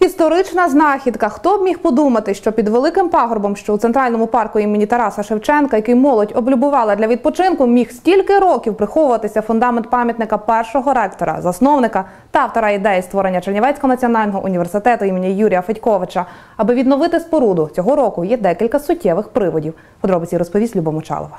Історична знахідка. Хто б міг подумати, що під великим пагорбом, що у центральному парку імені Тараса Шевченка, який молодь облюбувала для відпочинку, міг стільки років приховуватися фундамент пам'ятника першого ректора, засновника та автора ідеї створення Чернівецького національного університету імені Юрія Федьковича. Аби відновити споруду цього року є декілька суттєвих приводів. Подробиці розповість Люба Мочалова.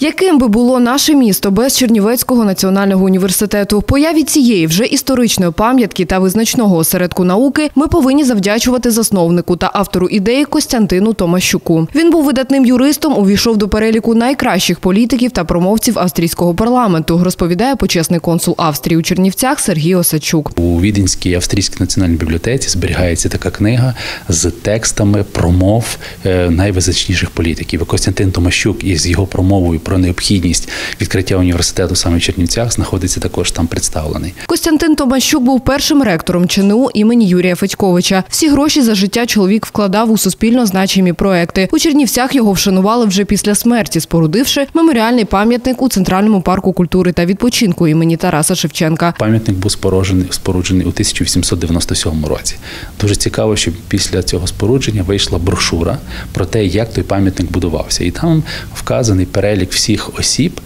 Яким би було наше місто без Чернівецького національного університету? Появі цієї вже історичної пам'ятки та визначного осередку науки ми повинні завдячувати засновнику та автору ідеї Костянтину Томащуку. Він був видатним юристом, увійшов до переліку найкращих політиків та промовців австрійського парламенту, розповідає почесний консул Австрії у Чернівцях Сергій Осадчук. У Віденській австрійській національній бібліотеці зберігається така книга з текстами промов е, найвизначніших політиків. Костянтин Томащук із його промовою про необхідність відкриття університету саме в Чернівцях знаходиться також там представлений. Костянтин Томащук був першим ректором ЧНУ імені Юрія Федьковича. Всі гроші за життя чоловік вкладав у суспільно значимі проекти. У Чернівцях його вшанували вже після смерті, спорудивши меморіальний пам'ятник у Центральному парку культури та відпочинку імені Тараса Шевченка. Пам'ятник був споруджений, споруджений у 1897 році. Дуже цікаво, що після цього спорудження вийшла брошура про те, як той пам'ятник будувався, і там вказаний перелік всіх осіб.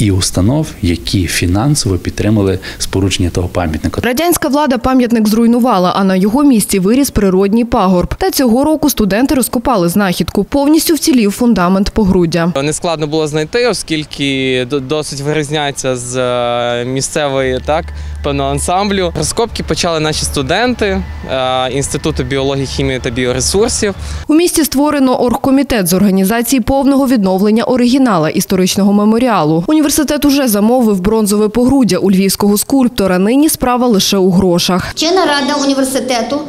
І установ, які фінансово підтримали спорудження того пам'ятника. Радянська влада пам'ятник зруйнувала, а на його місці виріс природній пагорб. Та цього року студенти розкопали знахідку. Повністю вцілів фундамент погруддя. Не складно було знайти, оскільки досить вирізняється з е, місцевої так певного ансамблю. Розкопки почали наші студенти е, інституту біології, хімії та біоресурсів. У місті створено оргкомітет з організації повного відновлення оригінала історичного меморіалу. Університет уже замовив бронзове погруддя у львівського скульптора. Нині справа лише у грошах. Вчена рада університету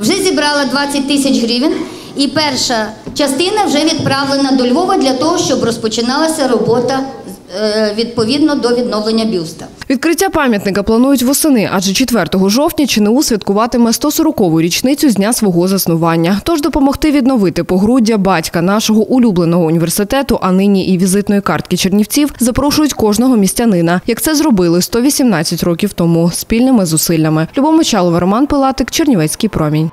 вже зібрала 20 тисяч гривень, і перша частина вже відправлена до Львова для того, щоб розпочиналася робота е, відповідно до відновлення бюста. Відкриття пам'ятника планують восени, адже 4 жовтня ЧНУ святкуватиме 140-ту річницю з дня свого заснування. Тож допомогти відновити погруддя батька нашого улюбленого університету, а нині і візитної картки чернівців, запрошують кожного містянина, як це зробили 118 років тому спільними зусиллями. Любов Мочалова, Роман Пилатик, Чернівецький промінь.